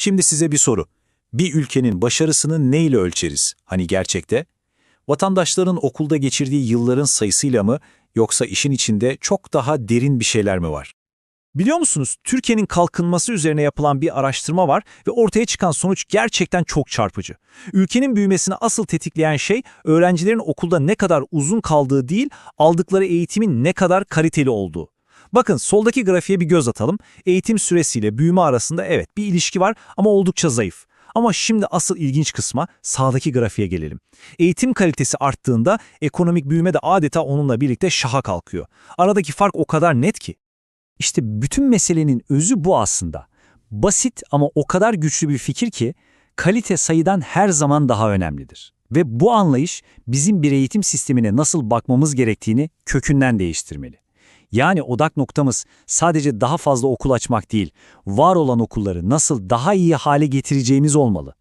Şimdi size bir soru. Bir ülkenin başarısını neyle ölçeriz? Hani gerçekte? Vatandaşların okulda geçirdiği yılların sayısıyla mı yoksa işin içinde çok daha derin bir şeyler mi var? Biliyor musunuz, Türkiye'nin kalkınması üzerine yapılan bir araştırma var ve ortaya çıkan sonuç gerçekten çok çarpıcı. Ülkenin büyümesini asıl tetikleyen şey öğrencilerin okulda ne kadar uzun kaldığı değil, aldıkları eğitimin ne kadar kaliteli olduğu. Bakın soldaki grafiğe bir göz atalım. Eğitim süresiyle büyüme arasında evet bir ilişki var ama oldukça zayıf. Ama şimdi asıl ilginç kısma sağdaki grafiğe gelelim. Eğitim kalitesi arttığında ekonomik büyüme de adeta onunla birlikte şaha kalkıyor. Aradaki fark o kadar net ki. İşte bütün meselenin özü bu aslında. Basit ama o kadar güçlü bir fikir ki kalite sayıdan her zaman daha önemlidir. Ve bu anlayış bizim bir eğitim sistemine nasıl bakmamız gerektiğini kökünden değiştirmeli. Yani odak noktamız sadece daha fazla okul açmak değil, var olan okulları nasıl daha iyi hale getireceğimiz olmalı.